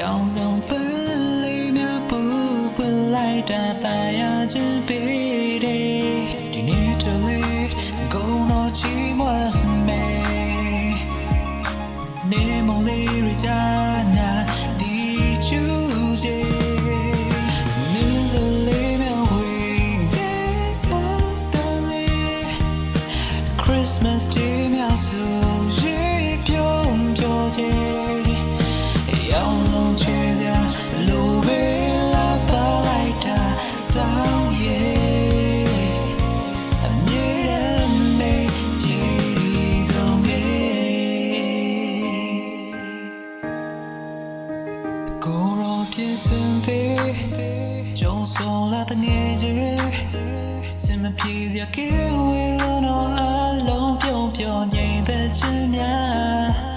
要走不离那不回来的大雅之。Christmas Day များဆိုရေပြုံးပြောခြင်းရောင်လုံးချေရာလိုပဲလာပါလိုက်တာဆောင်ရဲ့အမြဲတမ်းနေပြေဆုံးရဲ့ကိုရောပြင်းစင်ပေးကြုံဆုံးလာတဲ့ငယ်ချင်းစင်မပြေစရာကဲဝေးလို့တော့ 주면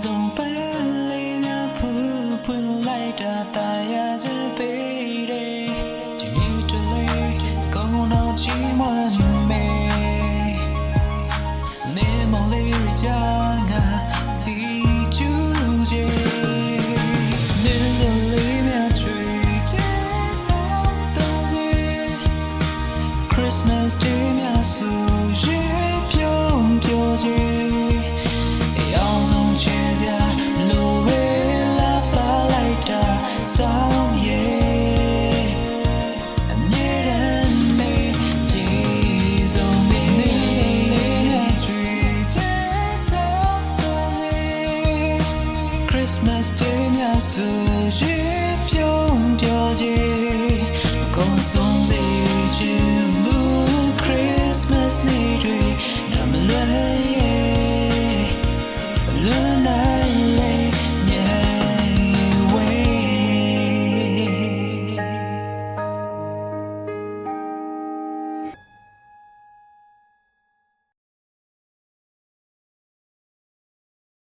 ဆုံးပဲလေးများဖူးပွင့်လိုက်တာတာယာချပေးတယ်ဒီနေ့တလေကောင်းတော့ချီးမွမ်းမယ်နေမလေးရကြငါ Consolation